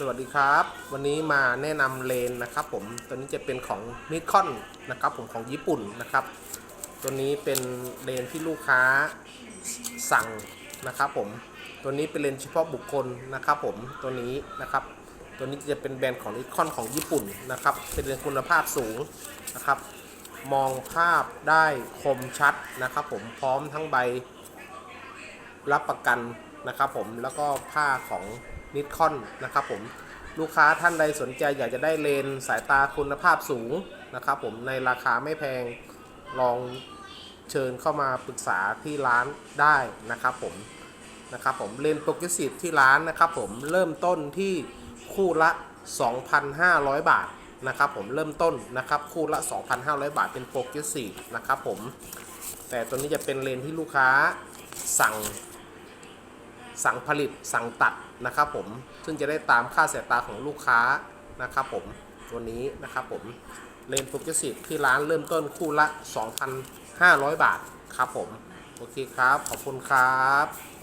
สวัสดีครับ วันนี้มาแนะนำเลนนะครับผมตัวนี้จะเป็นของนิคอนนะครับผมของญี่ปุ่นนะครับ ตัวนี้เป็นเลนที่ลูกค้าสั่งนะครับผมตัวนี้เป็นเลนเฉพาะบุคคลนะครับผมตัวนี้นะครับ ตัวนี้จะเป็นแบรนด์ของนิคอนของญี่ปุ่นนะครับ เป็นเลนคุณภาพสูงนะครับ มองภาพได้คมชัดนะครับ ผมพร้อมทั้งใบรับประกันนะครับ ผมแล้วก็ผ้าของ นิคอนนะครับผมลูกค้าท่านใดสนใจอยากจะได้เลนส์สายตาคุณภาพสูงนะครับผมในราคาไม่แพงลองเชิญเข้ามาปรึกษาที่ร้านได้นะครับผมนะครับผมเลนส์โปรเกรสซีฟที่ร้านนะครับผมเริ่มต้นที่คู่ละ 2,500 บาทนะครับผมเริ่มต้นนะครับคู่ละ 2,500 บาทเป็นโปรเกรสซีฟนะครับผมแต่ตัวนี้จะเป็นเลนส์ที่ลูกค้าสั่ง สั่งผลิตสั่งตัดนะครับผมซึ่งจะได้ตามค่าสายตาของลูกค้านะครับผมตัวนี้นะครับผมเลนส์โปรเกรสซีฟที่ร้านเริ่มต้นคู่ละ 2,500 บาทครับผม โอเคครับ ขอบคุณครับ